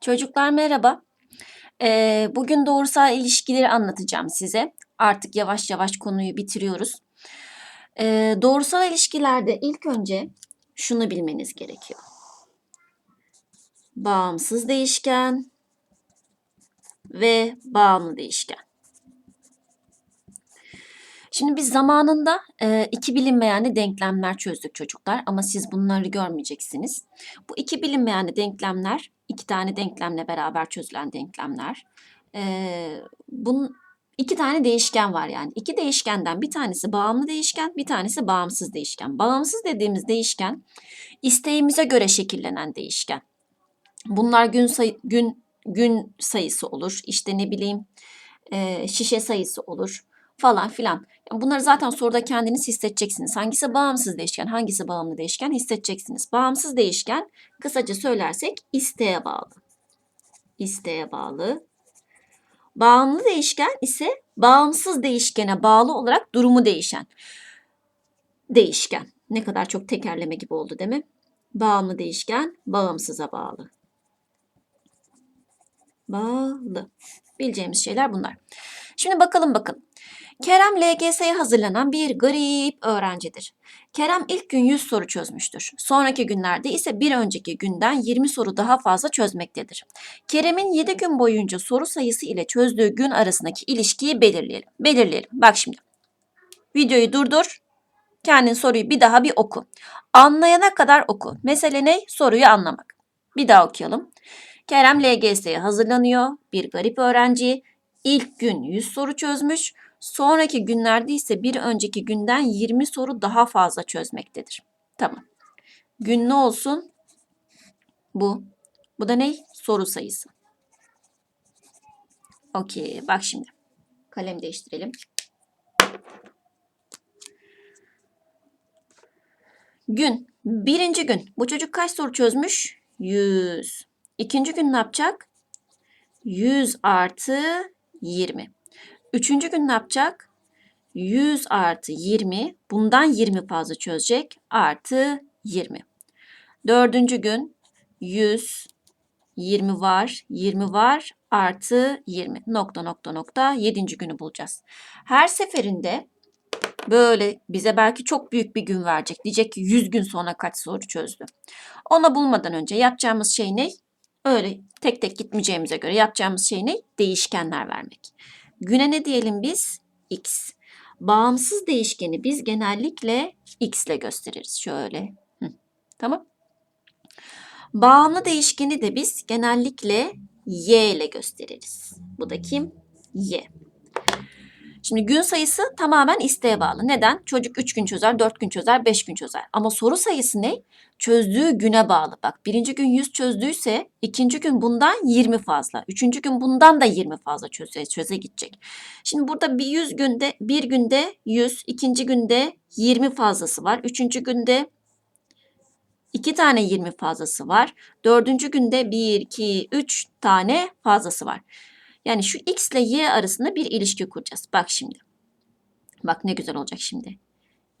Çocuklar merhaba. Ee, bugün doğrusal ilişkileri anlatacağım size. Artık yavaş yavaş konuyu bitiriyoruz. Ee, doğrusal ilişkilerde ilk önce şunu bilmeniz gerekiyor. Bağımsız değişken ve bağımlı değişken. Şimdi biz zamanında e, iki bilinmeyenli denklemler çözdük çocuklar ama siz bunları görmeyeceksiniz. Bu iki bilinmeyenli denklemler, iki tane denklemle beraber çözülen denklemler. E, bunun iki tane değişken var yani. İki değişkenden bir tanesi bağımlı değişken, bir tanesi bağımsız değişken. Bağımsız dediğimiz değişken isteğimize göre şekillenen değişken. Bunlar gün sayı, gün gün sayısı olur. İşte ne bileyim e, şişe sayısı olur falan filan. Yani bunları zaten soruda kendiniz hissedeceksiniz. Hangisi bağımsız değişken, hangisi bağımlı değişken hissedeceksiniz. Bağımsız değişken kısaca söylersek isteğe bağlı. İsteğe bağlı. Bağımlı değişken ise bağımsız değişkene bağlı olarak durumu değişen değişken. Ne kadar çok tekerleme gibi oldu değil mi? Bağımlı değişken bağımsıza bağlı. Bağlı. Bileceğimiz şeyler bunlar. Şimdi bakalım bakın. Kerem LGS'ye hazırlanan bir garip öğrencidir. Kerem ilk gün 100 soru çözmüştür. Sonraki günlerde ise bir önceki günden 20 soru daha fazla çözmektedir. Kerem'in 7 gün boyunca soru sayısı ile çözdüğü gün arasındaki ilişkiyi belirleyelim. Belirleyelim. Bak şimdi. Videoyu durdur. Kendin soruyu bir daha bir oku. Anlayana kadar oku. Mesele ne? Soruyu anlamak. Bir daha okuyalım. Kerem LGS'ye hazırlanıyor. Bir garip öğrenci. İlk gün 100 soru çözmüş. Sonraki günlerde ise bir önceki günden 20 soru daha fazla çözmektedir. Tamam. Gün ne olsun? Bu. Bu da ne? Soru sayısı. Okey. Bak şimdi. Kalem değiştirelim. Gün. Birinci gün. Bu çocuk kaç soru çözmüş? 100. İkinci gün ne yapacak? 100 artı 20. Üçüncü gün ne yapacak? 100 artı 20. Bundan 20 fazla çözecek. Artı 20. Dördüncü gün 100, 20 var, 20 var, artı 20. Nokta nokta nokta. Yedinci günü bulacağız. Her seferinde böyle bize belki çok büyük bir gün verecek. Diyecek ki 100 gün sonra kaç soru çözdü. Onu bulmadan önce yapacağımız şey ne? Öyle tek tek gitmeyeceğimize göre yapacağımız şey ne? Değişkenler vermek. Güne ne diyelim biz? X. Bağımsız değişkeni biz genellikle X ile gösteririz. Şöyle. Hı. Tamam. Bağımlı değişkeni de biz genellikle Y ile gösteririz. Bu da kim? Y. Şimdi gün sayısı tamamen isteğe bağlı. Neden? Çocuk 3 gün çözer, 4 gün çözer, 5 gün çözer. Ama soru sayısı ne? Çözdüğü güne bağlı. Bak birinci gün 100 çözdüyse ikinci gün bundan 20 fazla. Üçüncü gün bundan da 20 fazla çöze, çöze gidecek. Şimdi burada bir 100 günde, bir günde 100, ikinci günde 20 fazlası var. Üçüncü günde iki tane 20 fazlası var. Dördüncü günde 1, 2, 3 tane fazlası var. Yani şu x ile y arasında bir ilişki kuracağız. Bak şimdi. Bak ne güzel olacak şimdi.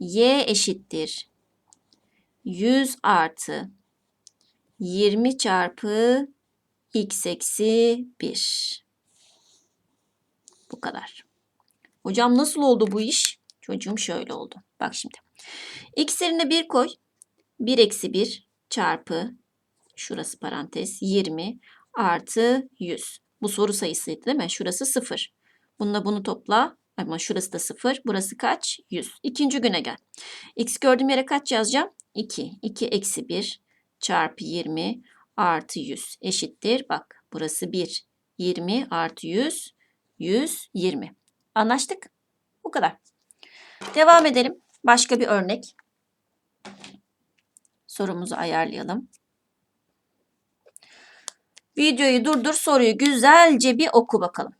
y eşittir 100 artı 20 çarpı x eksi 1. Bu kadar. Hocam nasıl oldu bu iş? Çocuğum şöyle oldu. Bak şimdi. x yerine 1 koy. 1 eksi 1 çarpı şurası parantez 20 artı 100. Bu soru sayısıydı değil mi? Şurası 0. Bununla bunu topla. Ama şurası da 0. Burası kaç? 100. İkinci güne gel. X gördüğüm yere kaç yazacağım? 2. 2 eksi 1 çarpı 20 artı 100 eşittir. Bak burası 1. 20 artı 100. 120. Anlaştık? Bu kadar. Devam edelim. Başka bir örnek. Sorumuzu ayarlayalım. Videoyu durdur soruyu güzelce bir oku bakalım.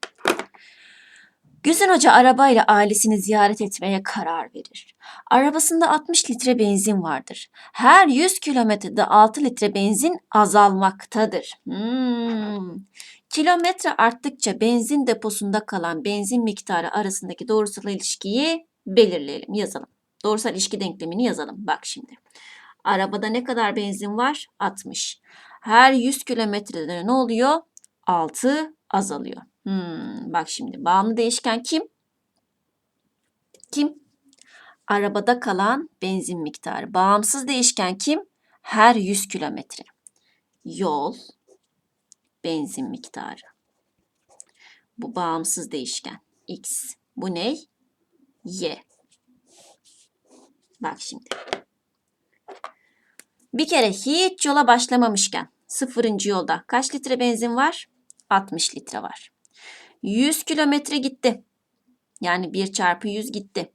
Güzin Hoca arabayla ailesini ziyaret etmeye karar verir. Arabasında 60 litre benzin vardır. Her 100 kilometrede 6 litre benzin azalmaktadır. Hmm. Kilometre arttıkça benzin deposunda kalan benzin miktarı arasındaki doğrusal ilişkiyi belirleyelim, yazalım. Doğrusal ilişki denklemini yazalım. Bak şimdi. Arabada ne kadar benzin var? 60. her 100 kilometrede ne oluyor? 6 azalıyor. Hmm, bak şimdi bağımlı değişken kim? Kim? Arabada kalan benzin miktarı. Bağımsız değişken kim? Her 100 kilometre. Yol, benzin miktarı. Bu bağımsız değişken. X. Bu ne? Y. Bak şimdi. Bir kere hiç yola başlamamışken sıfırıncı yolda kaç litre benzin var? 60 litre var. 100 kilometre gitti. Yani 1 çarpı 100 gitti.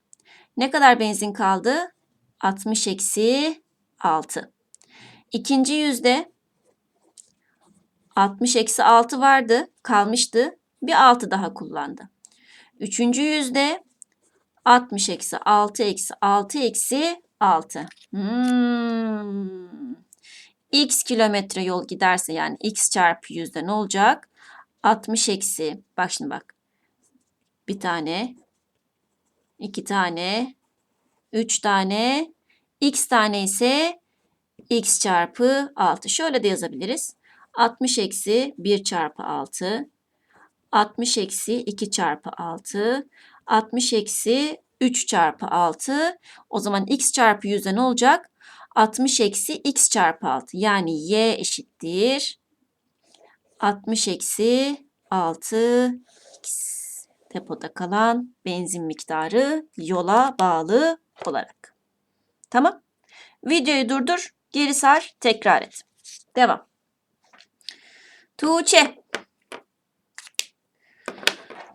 Ne kadar benzin kaldı? 60 eksi 6. İkinci yüzde 60 eksi 6 vardı, kalmıştı. Bir 6 daha kullandı. Üçüncü yüzde 60 eksi 6 eksi 6 eksi 6. Hmm. X kilometre yol giderse yani x çarpı yüzde ne olacak? 60 eksi. Bak şimdi bak. Bir tane, iki tane, üç tane, x tane ise x çarpı 6. Şöyle de yazabiliriz. 60 eksi 1 çarpı 6. 60 eksi 2 çarpı 6. 60 eksi 3 çarpı 6. O zaman x çarpı yüzde ne olacak? 60 eksi x çarpı 6. Yani y eşittir. 60 eksi 6 x. Depoda kalan benzin miktarı yola bağlı olarak. Tamam. Videoyu durdur. Geri sar. Tekrar et. Devam. Tuğçe.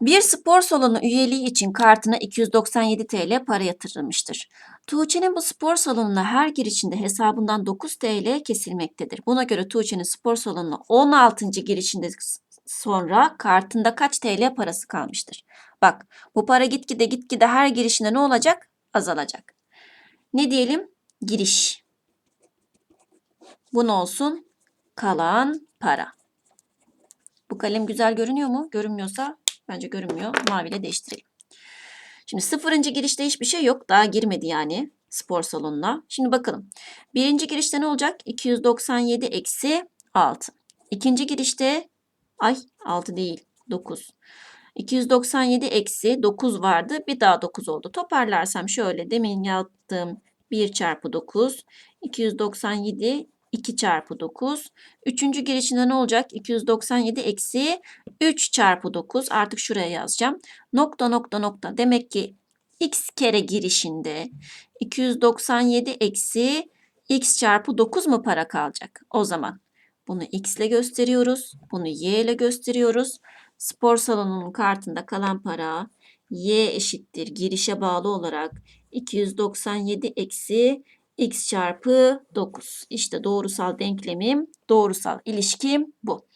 Bir spor salonu üyeliği için kartına 297 TL para yatırılmıştır. Tuğçe'nin bu spor salonuna her girişinde hesabından 9 TL kesilmektedir. Buna göre Tuğçe'nin spor salonuna 16. girişinde sonra kartında kaç TL parası kalmıştır? Bak bu para gitgide gitgide her girişinde ne olacak? Azalacak. Ne diyelim? Giriş. Bu ne olsun? Kalan para. Bu kalem güzel görünüyor mu? Görünmüyorsa bence görünmüyor. Maviyle değiştirelim. Şimdi sıfırıncı girişte hiçbir şey yok. Daha girmedi yani spor salonuna. Şimdi bakalım. Birinci girişte ne olacak? 297 eksi 6. İkinci girişte ay 6 değil 9. 297 eksi 9 vardı. Bir daha 9 oldu. Toparlarsam şöyle demin yaptığım 1 çarpı 9. 297 2 çarpı 9. Üçüncü girişinde ne olacak? 297 eksi 3 çarpı 9. Artık şuraya yazacağım. Nokta nokta nokta. Demek ki x kere girişinde 297 eksi x çarpı 9 mu para kalacak? O zaman bunu x ile gösteriyoruz. Bunu y ile gösteriyoruz. Spor salonunun kartında kalan para y eşittir girişe bağlı olarak 297 eksi x çarpı 9. İşte doğrusal denklemim, doğrusal ilişkim bu.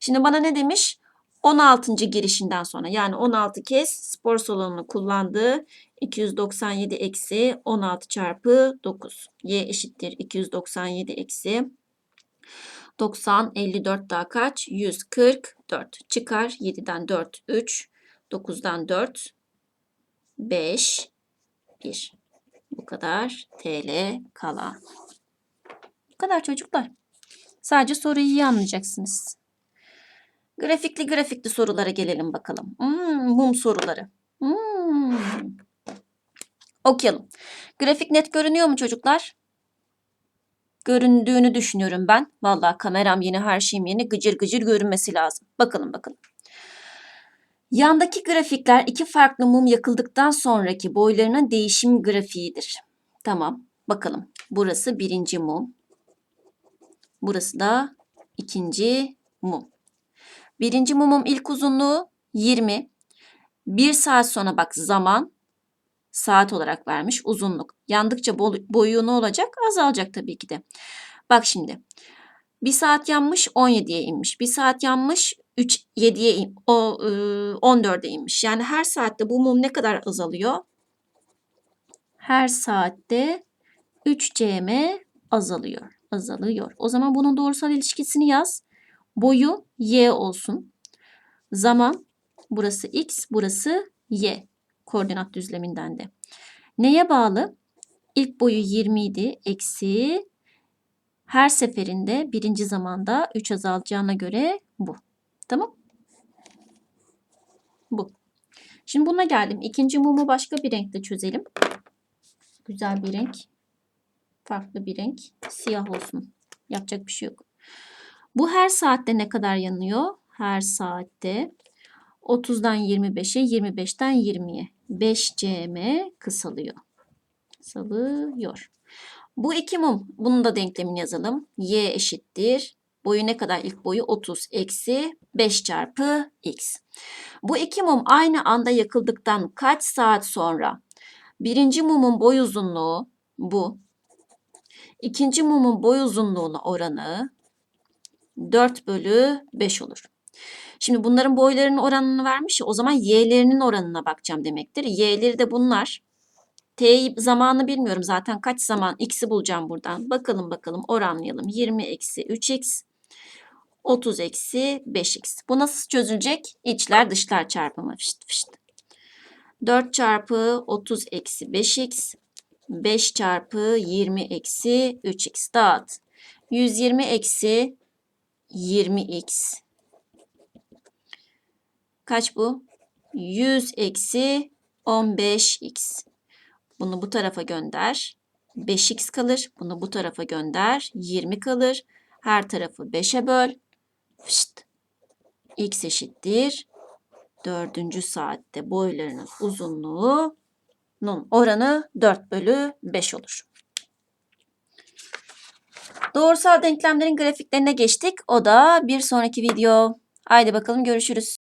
Şimdi bana ne demiş? 16. girişinden sonra yani 16 kez spor salonunu kullandığı 297 eksi 16 çarpı 9. Y eşittir 297 eksi 90, 54 daha kaç? 144. Çıkar 7'den 4, 3, 9'dan 4, 5, 1. Bu kadar TL kalan. Bu kadar çocuklar. Sadece soruyu iyi anlayacaksınız. Grafikli grafikli sorulara gelelim bakalım. Hmm, mum soruları. Hmm. Okuyalım. Grafik net görünüyor mu çocuklar? Göründüğünü düşünüyorum ben. Vallahi kameram yeni, her şeyim yeni. Gıcır gıcır görünmesi lazım. Bakalım bakalım. Yandaki grafikler iki farklı mum yakıldıktan sonraki boylarının değişim grafiğidir. Tamam, bakalım. Burası birinci mum. Burası da ikinci mum. Birinci mumun ilk uzunluğu 20. Bir saat sonra bak zaman saat olarak vermiş uzunluk. Yandıkça boyu ne olacak? Azalacak tabii ki de. Bak şimdi. Bir saat yanmış 17'ye inmiş. Bir saat yanmış 3 7'ye in, o 14'e inmiş. Yani her saatte bu mum ne kadar azalıyor? Her saatte 3 cm azalıyor. Azalıyor. O zaman bunun doğrusal ilişkisini yaz. Boyu y olsun. Zaman burası x, burası y. Koordinat düzleminden de. Neye bağlı? İlk boyu 20 idi. Eksi Her seferinde birinci zamanda 3 azalacağına göre bu. Tamam. Bu. Şimdi buna geldim. İkinci mumu başka bir renkte çözelim. Güzel bir renk. Farklı bir renk. Siyah olsun. Yapacak bir şey yok. Bu her saatte ne kadar yanıyor? Her saatte 30'dan 25'e, 25'ten 20'ye. 5 cm kısalıyor. Kısalıyor. Bu iki mum. Bunun da denklemini yazalım. Y eşittir. Boyu ne kadar? İlk boyu 30 eksi 5 çarpı x. Bu iki mum aynı anda yakıldıktan kaç saat sonra? Birinci mumun boy uzunluğu bu. İkinci mumun boy uzunluğuna oranı 4 bölü 5 olur. Şimdi bunların boylarının oranını vermiş ya o zaman y'lerinin oranına bakacağım demektir. Y'leri de bunlar. T zamanı bilmiyorum zaten kaç zaman x'i bulacağım buradan. Bakalım bakalım oranlayalım. 20 eksi 3x 30 eksi 5x. Bu nasıl çözülecek? İçler dışlar çarpımı. Fışt fışt. 4 çarpı 30 eksi 5x 5 çarpı 20 eksi 3x dağıt. 120 eksi 20x. Kaç bu? 100 eksi 15x. Bunu bu tarafa gönder. 5x kalır. Bunu bu tarafa gönder. 20 kalır. Her tarafı 5'e böl. Fışt. x eşittir. Dördüncü saatte boylarının uzunluğunun oranı 4 bölü 5 olur. Doğrusal denklemlerin grafiklerine geçtik. O da bir sonraki video. Haydi bakalım görüşürüz.